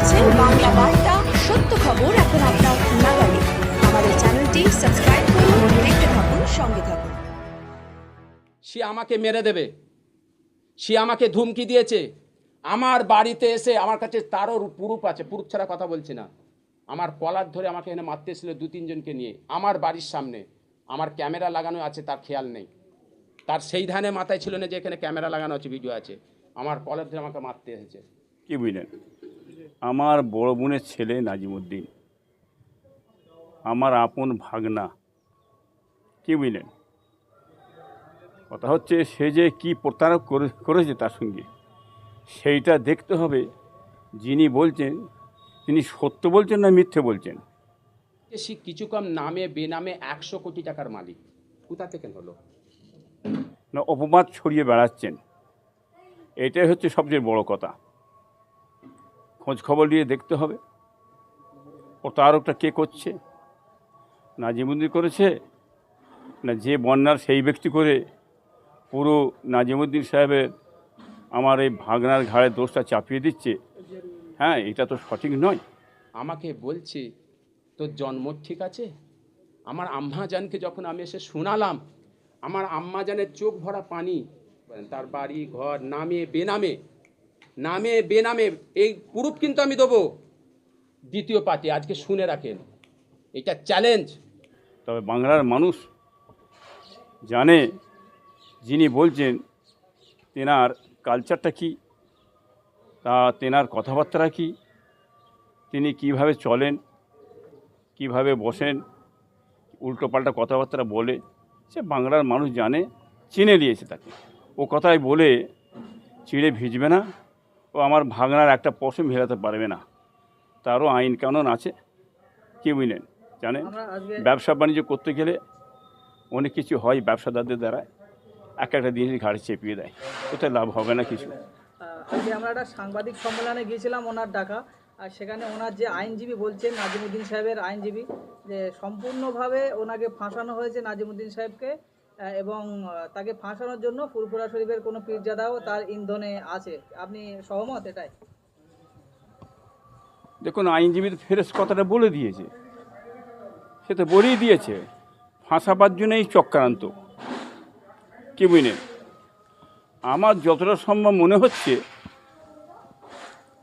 দেখছেন বাংলা বার্তা সত্য খবর এখন আপনার নাগালে। আমাদের চ্যানেলটি সাবস্ক্রাইব করুন দেখতে থাকুন সঙ্গে থাকুন। সে আমাকে মেরে দেবে। সে আমাকে ধুমকি দিয়েছে। আমার বাড়িতে এসে আমার কাছে তারও পুরুপ আছে। পুরুপ ছাড়া কথা বলছি না। আমার কলার ধরে আমাকে এখানে মারতে এসেছিল দু তিনজনকে নিয়ে। আমার বাড়ির সামনে। আমার ক্যামেরা লাগানো আছে তার খেয়াল নেই। তার সেই ধানে মাথায় ছিল না যে এখানে ক্যামেরা লাগানো আছে ভিডিও আছে। আমার কলার ধরে আমাকে মারতে এসেছে কি বুঝলেন? আমার বড় বোনের ছেলে নাজিমুদ্দিন আমার আপন ভাগনা। কি বুঝলেন? কথা হচ্ছে সে যে কি প্রতারক করে- করেছে তার সঙ্গে সেইটা দেখতে হবে যিনি বলছেন তিনি সত্য বলছেন না মিথ্যে বলছেন। সে কিছু কম নামে বেনামে একশো কোটি টাকার মালিক কোথা থেকে হলো? না অপবাদ ছড়িয়ে বেড়াচ্ছেন। এটাই হচ্ছে সবচেয়ে বড় কথা। খোঁজ খবর নিয়ে দেখতে হবে। প্রতারকটা কে করছে? নাজিমুদ্দিন করেছে, না যে বন্যার সেই ব্যক্তি করে পুরো নাজিমুদ্দিন সাহেবের আমার এই ভাগনার ঘাড়ে দোষটা চাপিয়ে দিচ্ছে। হ্যাঁ এটা তো সঠিক নয়। আমাকে বলছে, তোর জন্ম ঠিক আছে? আমার আম্মাজানকে যখন আমি এসে শোনালাম, আমার আম্মাজানের চোখ ভরা পানি তার বাড়ি, ঘর, নামে, বেনামে নামে, বেনামে, এই প্রুফ কিন্তু আমি দেবো। দ্বিতীয় পার্টি, আজকে শুনে রাখেন। এটা চ্যালেঞ্জ তবে বাংলার মানুষ জানে, যিনি বলছেন, তেনার কালচারটা কি, তা তেনার কথাবার্তা কি, তিনি কীভাবে চলেন, কীভাবে বসেন, উল্টোপাল্টা কথাবার্তা বলে, সে বাংলার মানুষ জানে, চিনে দিয়েছে তাকে। ও কথাই বলে, চিড়ে ভিজবে না। ও আমার ভাগনার একটা পশম ভেলাতে পারবে না। তারও আইন কানুন আছে। কি বুঝলেন? জানেন? ব্যবসা বাণিজ্য করতে গেলে অনেক কিছু হয় ব্যবসাদারদের দ্বারা। এক একটা জিনিস ঘাড়ে চেপিয়ে দেয়। ওতে লাভ হবে না কিছু? আজকে আমরা একটা সাংবাদিক সম্মেলনে গিয়েছিলাম ওনার ডাকা। আর সেখানে ওনার যে আইনজীবী বলছেন নাজিমুদ্দিন সাহেবের আইনজীবী যে সম্পূর্ণভাবে ওনাকে ফাঁসানো হয়েছে নাজিমুদ্দিন সাহেবকে। এবং তাকে ফাঁসানোর জন্য ফুরফুরা শরীফের কোনো পীরজাদাও তার ইন্ধনে আছে। আপনি সহমত এটাই? দেখুন, আইনজীবী তো ফেরস কথাটা বলে দিয়েছে। সে তো বলেই দিয়েছে, ফাঁসাবার জন্যই চক্রান্ত। কি বুঝলেন? আমার যতটা সম্ভব মনে হচ্ছে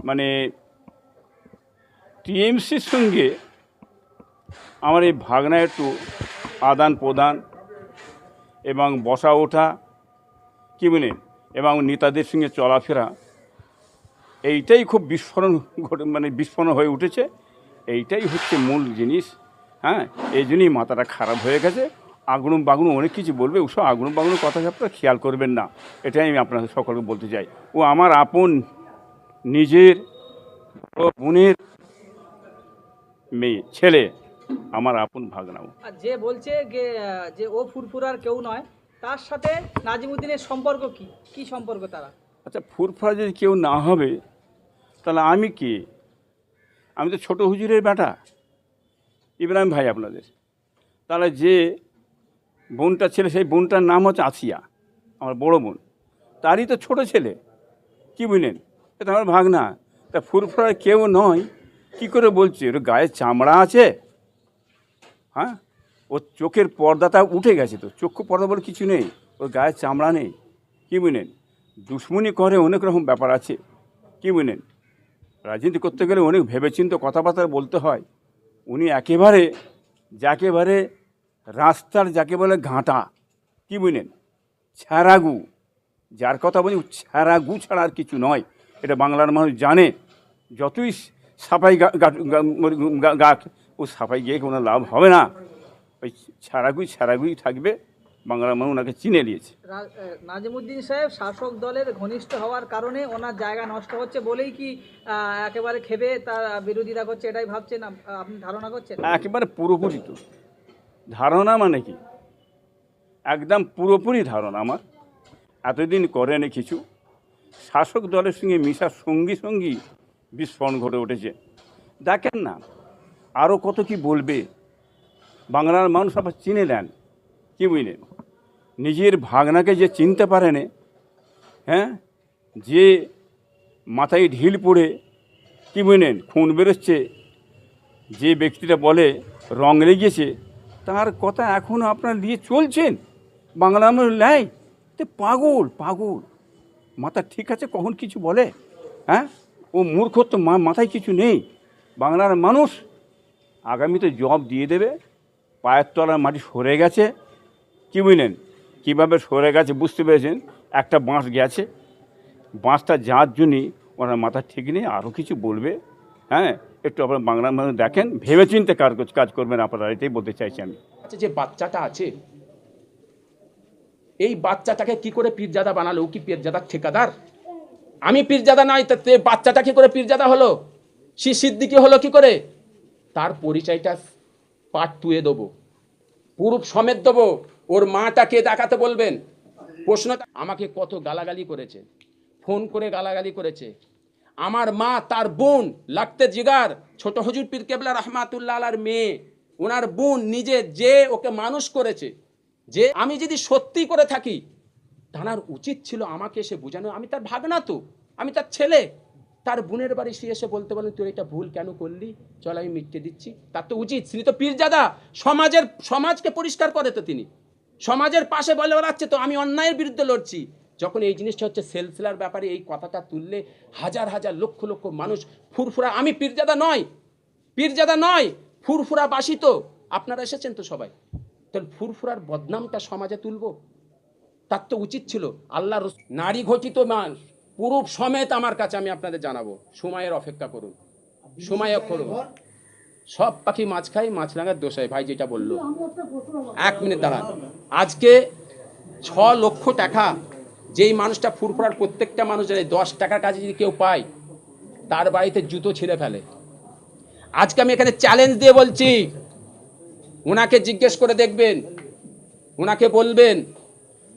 মানে টিএমসির সঙ্গে আমার এই ভাগনা একটু আদান প্রদান এবং বসা ওঠা, কি বুঝলেন এবং নেতাদের সঙ্গে চলাফেরা, এইটাই খুব বিস্ফোরণ ঘটে মানে বিস্ফোরণ হয়ে উঠেছে। এইটাই হচ্ছে মূল জিনিস হ্যাঁ? এই জন্যই মাথাটা খারাপ হয়ে গেছে। আগুন বাগুন অনেক কিছু বলবে ওসব আগুন বাগুনের কথা আপনারা খেয়াল করবেন না। এটাই আমি আপনাদের সকলকে বলতে চাই। ও আমার আপন, নিজের, ও বোনের মেয়ে, ছেলে। আমার আপন ভাগনাও। আর যে বলছে যে যে ও ফুরফুরার কেউ নয় তার সাথে নাজিমুদ্দিনের সম্পর্ক কি? কি সম্পর্ক তারা? আচ্ছা ফুরফুরা যদি কেউ না হবে তাহলে আমি কে? আমি তো ছোট হুজুরের বেটা। ইব্রাহিম ভাই আপনাদের। তাহলে যে বোনটা ছেলে সেই বোনটার নাম হচ্ছে আসিয়া আমার বড় বোন। তারই তো ছোট ছেলে। কি বুঝলেন? এটা আমার ভাগনা। তা ফুরফুরা কেউ নয়। কি করে বলছে? ওর গায়ে চামড়া আছে? হ্যাঁ? ওর চোখের পর্দাটা উঠে গেছে তো। চক্ষু পর্দা বলে কিছু নেই। ওর গায়ে চামড়া নেই। কী বুঝলেন দুশ্মনী করে অনেক রকম ব্যাপার আছে। কী বুঝলেন রাজনীতি করতে গেলে অনেক ভেবেচিন্তে কথাবার্তা বলতে হয়। উনি একেবারে, যাকেবারে রাস্তার যাকে বলে ঘাঁটা। কি বুঝলেন ছ্যারাগু। যার কথা বলি ছ্যারাগু ছাড়া আর কিছু নয়। এটা বাংলার মানুষ জানে। যতই সাফাই গা, গা- ও সাফাই গিয়ে কোনো লাভ হবে না। ওই ছ্যারাগুই ছ্যারাগুই থাকবে। বাংলা মানুষ ওনাকে চিনে নিয়েছে। নাজিমুদ্দিন সাহেব শাসক দলের ঘনিষ্ঠ হওয়ার কারণে ওনার জায়গা নষ্ট হচ্ছে বলেই কি একেবারে খেবে তার বিরোধিতা করছে এটাই ভাবছেন আপ- আপনি ধারণা করছেন? একেবারে পুরোপুরি তো। ধারণা মানে কি? একদম পুরোপুরি ধারণা আমার। এতদিন করেনি কিছু। শাসক দলের সঙ্গে মিশার সঙ্গী সঙ্গী বিস্ফোরণ ঘটে উঠেছে। দেখেন না আরও কত কি বলবে? বাংলার মানুষ আবার চিনে নেন। কি বুঝলেন? নিজের ভাগনাকে যে চিনতে পারেনে হ্যাঁ? যে মাথায় ঢিল পড়ে, কি বুঝলেন? খুন বেরোচ্ছে, যে ব্যক্তিটা বলে রং লেগেছে, তার কথা এখনও আপনার দিয়ে চলছেন? বাংলা আমার লাই তো পাগল পাগল। মাথা ঠিক আছে কখন কিছু বলে? হ্যাঁ? ও মূর্খ তো মাথায় কিছু নেই। বাংলার মানুষ আগামীতে জব দিয়ে দেবে। পায়ের তলার মাটি সরে গেছে। কী বুঝলেন? কীভাবে সরে গেছে বুঝতে পেরেছেন? একটা বাঁশ গেছে। বাঁশটা যাওয়ার জন্যই ওনার মাথা ঠিক নেই আরও কিছু বলবে। হ্যাঁ একটু আপনার বাংলার মানুষ দেখেন। ভেবেচিন্তে কাজ কাজ করবেন আপনারা, এটাই বলতে চাইছি আমি। আচ্ছা যে বাচ্চাটা আছে, এই বাচ্চাটাকে কি করে পীরজাদা বানালো? কি পীরজাদার ঠিকাদার? আমি পীরজাদা নাই তে বাচ্চাটা কি করে পীরজাদা হলো? সে সিদ্দিকি হলো কি করে? তার পরিচয়টা পাট তুয়ে দেবো। পুরুপ সমেত দেবো। ওর মাটাকে দেখাতে বলবেন। প্রশ্ন আমাকে কত গালাগালি করেছে। ফোন করে গালাগালি করেছে। আমার মা, তার বোন, লাগতে জিগার, ছোট হজুর পীর কেবলা রহমাতুল্লাহ আলার মেয়ে, ওনার বোন নিজে যে ওকে মানুষ করেছে, যে আমি যদি সত্যি করে থাকি, তার উচিত ছিল আমাকে এসে বোঝানো। আমি তার ভাগনা তো, আমি তার ছেলে। তার বোনের বাড়ি সে এসে বলতে বলেন, তুই এটা ভুল কেন করলি? চল আমি মিটকে দিচ্ছি। তার তো উচিত। তিনি তো পীরজাদা। সমাজের, সমাজকে পরিষ্কার করে তো তিনি। সমাজের পাশে বলে বেড়াচ্ছে, তো আমি অন্যায়ের বিরুদ্ধে লড়ছি। যখন এই জিনিসটা হচ্ছে সেলসেলার ব্যাপারে এই কথাটা তুললে হাজার হাজার, লক্ষ লক্ষ মানুষ ফুরফুরা। আমি পীরজাদা নয়। পীরজাদা নয়। ফুরফুরা বাসি তো। আপনারা এসেছেন তো সবাই। তাহলে ফুরফুরার বদনামটা সমাজে তুলবো? তার তো উচিত ছিল। আল্লাহ নারী ঘটিত মানুষ পুরুষ সমেত আমার কাছে আমি আপনাদের জানাব। সময়ের অপেক্ষা করুন। সময় করুন। সব পাখি মাছ খায় মাছ লাগার দোষায় ভাই যেটা বলল। এক মিনিট দাঁড়ান। আজকে ছ লক্ষ টাকা যেই মানুষটা ফুরফুরার প্রত্যেকটা মানুষ জানে দশ টাকার কাজে যদি কেউ পায়, তার বাড়িতে জুতো ছিঁড়ে ফেলে। আজকে আমি এখানে চ্যালেঞ্জ দিয়ে বলছি। ওনাকে জিজ্ঞেস করে দেখবেন। ওনাকে বলবেন,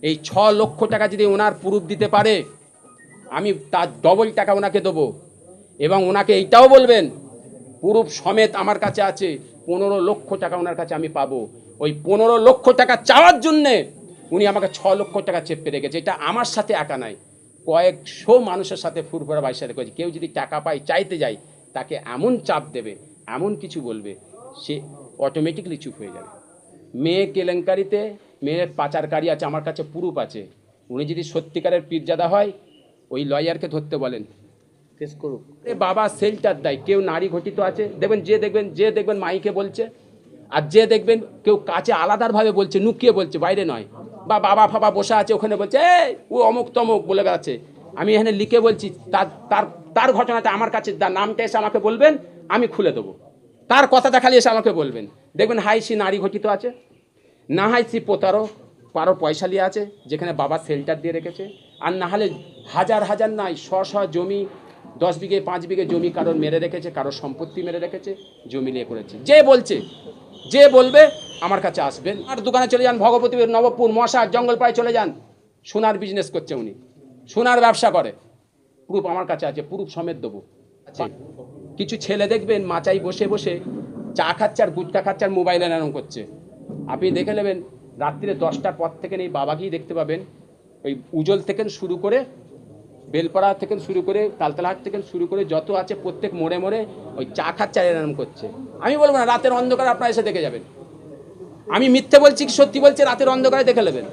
এই ছ লক্ষ টাকা যদি ওনার প্রুফ দিতে পারে আমি তার ডবল টাকা ওনাকে দেবো। এবং ওনাকে এইটাও বলবেন, প্রুফ সমেত আমার কাছে আছে, পনেরো লক্ষ টাকা ওনার কাছে আমি পাবো। ওই পনেরো লক্ষ টাকা চাওয়ার জন্যে উনি আমাকে ছ লক্ষ টাকা চেপে রেখেছে। এটা আমার সাথে একা নাই। কয়েকশো মানুষের সাথে ফুরফুরা ভাইয়ের সাথে করেছে। কেউ যদি টাকা পায়, চাইতে যায়, তাকে এমন চাপ দেবে, এমন কিছু বলবে, সে অটোমেটিকলি চুপ হয়ে যাবে। মেয়ে কেলেঙ্কারিতে, মেয়ের পাচারকারী আছে, আমার কাছে পুরুপ আছে। উনি যদি সত্যিকারের পীরজাদা হয় ওই লয়ারকে ধরতে বলেন। কেস করুক। এ বাবা সেল্টার দেয় কেউ নারী ঘটিত আছে। দেখবেন যে দেখবেন যে দেখবেন মাইকে বলছে আর যে দেখবেন কেউ কাছে আলাদাভাবে বলছে নুকিয়ে বলছে বাইরে নয়। বা বাবা ফাবা বসে আছে ওখানে বলছে এই ও অমুক তমুক বলে গেছে আমি এখানে লিখে বলছি তার তার তার ঘটনাটা আমার কাছে তার নামটা এসে আমাকে বলবেন আমি খুলে দেবো। তার কথাটা খালি এসে আমাকে বলবেন। দেখবেন হাই সি নারী ঘটিত আছে। না হাই সি পোতারও কারও পয়সালি আছে যেখানে বাবা সেল্টার দিয়ে রেখেছে। আর না হলে হাজার হাজার নাই শ শ জমি দশ বিঘে পাঁচ বিঘে জমি কারোর মেরে রেখেছে কারোর সম্পত্তি মেরে রেখেছে জমি নিয়ে করেছে। যে বলছে যে বলবে আমার কাছে আসবেন। আর দোকানে চলে যান ভগবতী নবপুর মশা জঙ্গলপাড়ায় চলে যান। সোনার বিজনেস করছে উনি। সোনার ব্যবসা করে। প্রুফ আমার কাছে আছে প্রুফ সমেত দেবো। আছে কিছু ছেলে দেখবেন মাচাই বসে বসে চা খাচ্ছে আর গুটকা খাচ্ছে আর মোবাইলে এরকম করছে। আপনি দেখে নেবেন রাত্রিরে দশটার পর থেকে নেই বাবাকেই দেখতে পাবেন। ওই উজল থেকে শুরু করে, বেলপাড়া থেকে শুরু করে তালতলাহাট থেকে শুরু করে যত আছে প্রত্যেক মোড়ে মোড়ে ওই চা খাচ্ছে আর এরম করছে। আমি বলব না, রাতের অন্ধকার আপনারা এসে দেখে যাবেন। আমি মিথ্যে বলছি কি সত্যি বলছে, রাতের অন্ধকারে দেখে নেবেন।